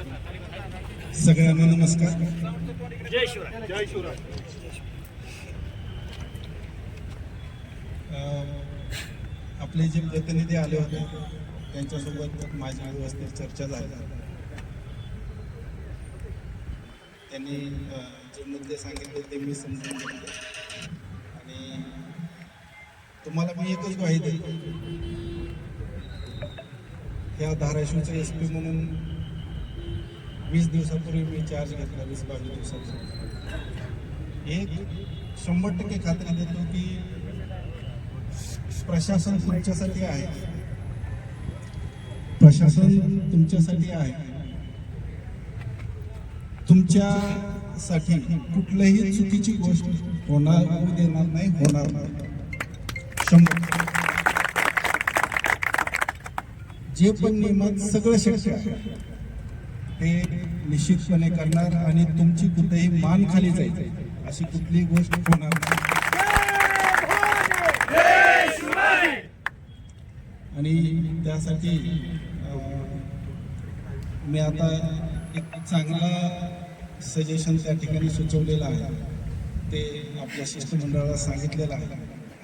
सगळ्यांना नमस्कार. जय शिवराय. जय शिवराय. आपले जे प्रतिनिधी आले होते त्यांच्यासोबत माझी व्यवस्थित चर्चा झाली. त्यांनी जे मुद्दे सांगितले ते मी समजून घेतले. आणि तुम्हाला मी एकच ग्वाही देतो या धाराशिवचं एस पी म्हणून वीस दिवसापूर्वी मी चार्ज घेतला वीस बावीस दिवसापूर्वी. एक शंभर टक्के खात्री देतो की प्रशासन तुमच्यासाठी आहे. प्रशासन तुमच्यासाठी आहे. तुमच्यासाठी कुठल्याही चुकीची गोष्ट होणार होऊ देणार नाही होणार नाही. शंभर जे पण नियमात सगळं शक्य आहे. ते निश्चितपणे करणार आणि तुमची कुठेही मान खाली जाईल अशी कुठलीही गोष्ट होणार नाही. आणि त्यासाठी मी आता एक चांगला सजेशन त्या ठिकाणी सुचवलेलं आहे. ते आपल्या शिष्टमंडळाला सांगितलेलं आहे.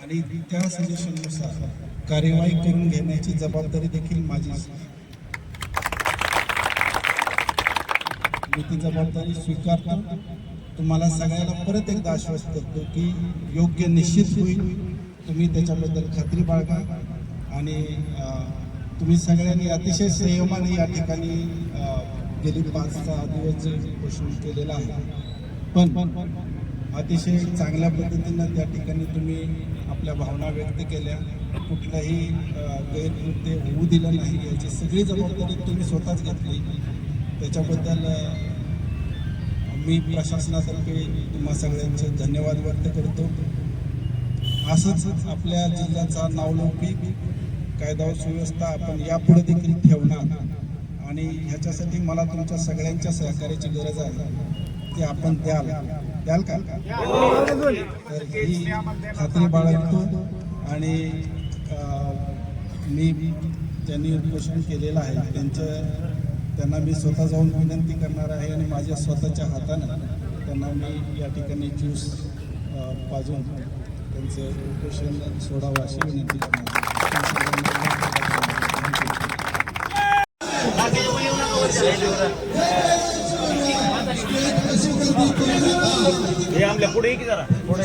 आणि त्या सजेशननुसार कार्यवाही करून घेण्याची जबाबदारी देखील माझी मी जबाबदारी स्वीकारतो. तुम्हाला सगळ्याला परत एकदा आश्वस्त करतो की योग्य निश्चित होईल. तुम्ही त्याच्याबद्दल खात्री बाळगा. आणि तुम्ही सगळ्यांनी अतिशय संयमाने या ठिकाणी गेली पाच सहा दिवस जे केलेला आहे. पण अतिशय चांगल्या पद्धतीनं त्या ठिकाणी तुम्ही आपल्या भावना व्यक्त केल्या. कुठलाही गैरकृत्य होऊ दिलं नाही याची सगळी जबाबदारी तुम्ही स्वतःच घेतली. त्याच्याबद्दल मी प्रशासनातर्फे तुम्हा सगळ्यांचे धन्यवाद व्यक्त करतो. असंच आपल्या जिल्ह्याचा नावलौकिक कायदा व सुव्यवस्था आपण यापुढे देखील ठेवणार. आणि ह्याच्यासाठी मला तुमच्या सगळ्यांच्या सहकार्याची गरज आहे. ते आपण द्याल. द्याल का? तर ही खात्री बाळगतो आणि मी ज्यांनी उपोषण केलेलं आहे त्यांचं त्यांना मी स्वतः जाऊन विनंती करणार आहे आणि माझ्या स्वतःच्या हातानं त्यांना मी या ठिकाणी ज्यूस पाजून त्यांचं उपोषण सोडावं अशी विनंती करणार आहे. हे आपल्या पुढे ये की जरा. पुढे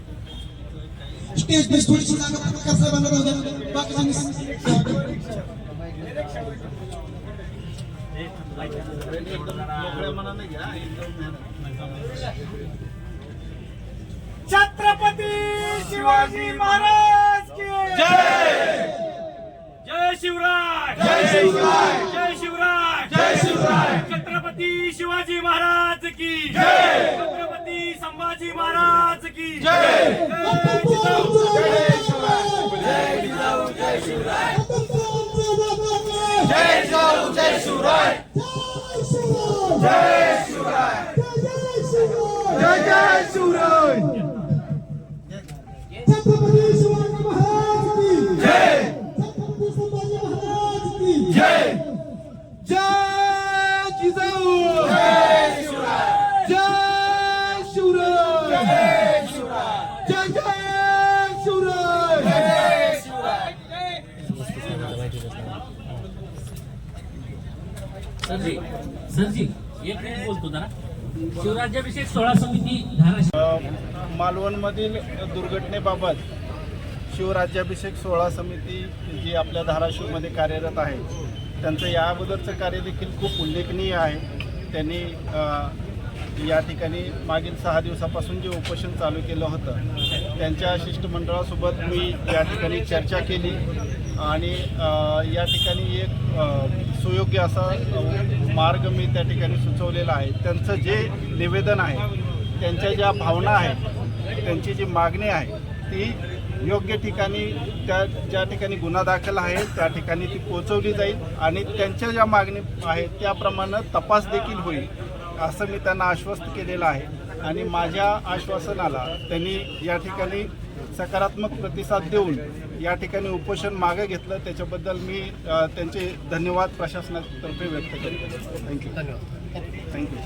स्टेज पे थोडीशी जागा साहेबांना राहू द्या. बाकी छत्रपती शिवाजी महाराज की जय! जय शिवराय! जय शिवराय! जय शिवराय! जय शिवराय! छत्रपती शिवाजी महाराज की जय! छत्रपती संभाजी महाराज की जय। जय शिवराय जय शिवराय। जय सरजी. सरजी एक मिनिट बोलतो जरा. शिवराज्याभिषेक समिती धाराशिव. मालवणमधील दुर्घटनेबाबत शिवराज्याभिषेक सोहळा समिती जी आपल्या धाराशिवमध्ये कार्यरत आहे त्यांचं या अगोदरचं कार्य देखील खूप उल्लेखनीय आहे. त्यांनी या ठिकाणी मागील सहा दिवसापासून जे उपोषण चालू केलं होतं त्यांच्या शिष्टमंडळासोबत मी या ठिकाणी चर्चा केली आणि या ठिकाणी एक सुयोग्य असा मार्ग मी त्या ठिकाणी सुचवलेला आहे. त्यांचं जे निवेदन आहे त्यांच्या ज्या भावना आहेत त्यांची जी मागणी आहे ती योग्य ठिकाणी त्या ज्या ठिकाणी गुन्हा दाखल आहे त्या ठिकाणी ती पोचवली जाईल आणि त्यांच्या ज्या मागणी आहेत त्याप्रमाणे तपास देखील होईल असं मी त्यांना आश्वस्त केलेलं आहे. आणि माझ्या आश्वासनाला त्यांनी या ठिकाणी सकारात्मक प्रतिसाद देऊन या ठिकाणी उपोषण मागे घेतलं त्याच्याबद्दल मी त्यांचे धन्यवाद प्रशासनातर्फे व्यक्त करतो. Thank you thank you